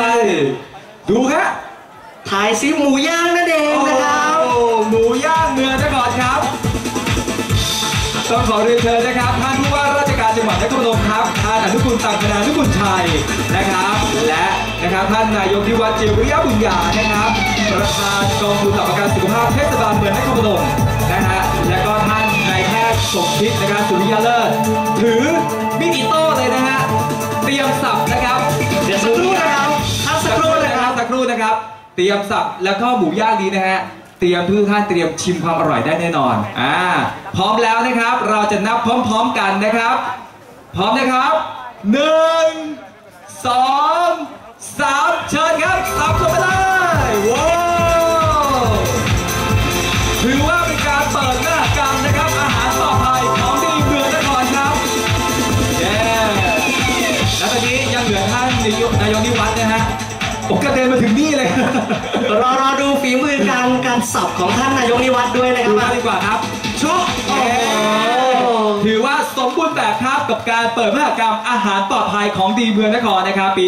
อะไร ดูฮะถ่ายซิหมูย่างนั่นเองนะครับโอ้หมูย่างเมืองนครครับ ต้องขอเรียนเชิญนะครับท่านผู้ว่าราชการจังหวัดนครพนมครับท่านอนุกุลตังคณานุกุลชัยนะครับ และนะครับท่านนายกนิวัฒน์เจียวริยบุญญานะครับ ประธานกองทุนหลักประกันสุขภาพเทศบาลเมืองนครพนมนะฮะและก็ท่านนายแพทย์สมคิดนะครับสุริยาเลิศถือ นะครับ เตรียมสับแล้วก็หมูย่างนี้นะฮะเตรียมเพื่อท่านเตรียมชิมความอร่อยได้แน่นอนอ่าพร้อมแล้วนะครับ เราจะนับพร้อม ๆกันนะครับ พร้อมนะครับหนึ่งสองสามเชิญครับสับลงไปเลยว้าวถือว่าเป็นการเปิดหน้ากันนะครับ อาหารปลอดภัยของดีเมืองนครครับเย้แล้วตอนนี้ยังเหลือท่านนายกนายกนิวัฒน์นะฮะ ผมกระเด็นมาถึงนี่เลย รอรอดูฝีมือการการสับของท่านนายกนิวัฒน์ด้วยนะครับ มาดีกว่าครับ การเปิดมหกรรมอาหารปลอดภัยของดีเมืองนครนะครับ ปี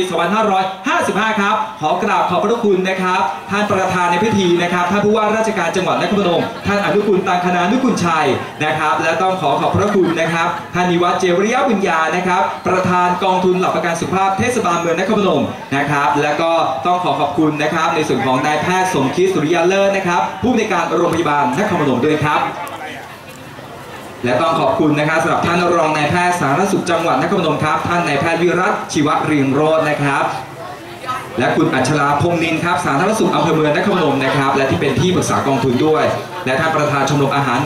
2555 ครับ ขอกราบขอบพระคุณนะครับ ท่านประธานในพิธีนะครับ ท่านผู้ว่าราชการจังหวัดนครพนม ท่านอนุกุลตังคณานุกุลชัยนะครับ และต้องขอขอบพระคุณนะครับ ท่านนิวัฒน์เจวริยวิญญานะครับ ประธานกองทุนหลักประกันสุขภาพเทศบาลเมืองนครพนมนะครับ และก็ต้องขอขอบคุณนะครับ ในส่วนของนายแพทย์สมคิดสุริยาเลิศนะครับ ผู้ในการโรงพยาบาลนครพนมด้วยครับ และต้องขอบคุณนะครับสำหรับท่านรองนายแพทย์สาธารณสุขจังหวัดนครพนมครับ ท่านนายแพทย์วิรัตชีวเรียงโรจน์นะครับ และคุณอัชราพงนินครับสาธารณสุขอำเภอเมืองนครพนมนะครับ และที่เป็นที่ปรึกษากองทุนด้วย และท่านประธานชมรมอาหาร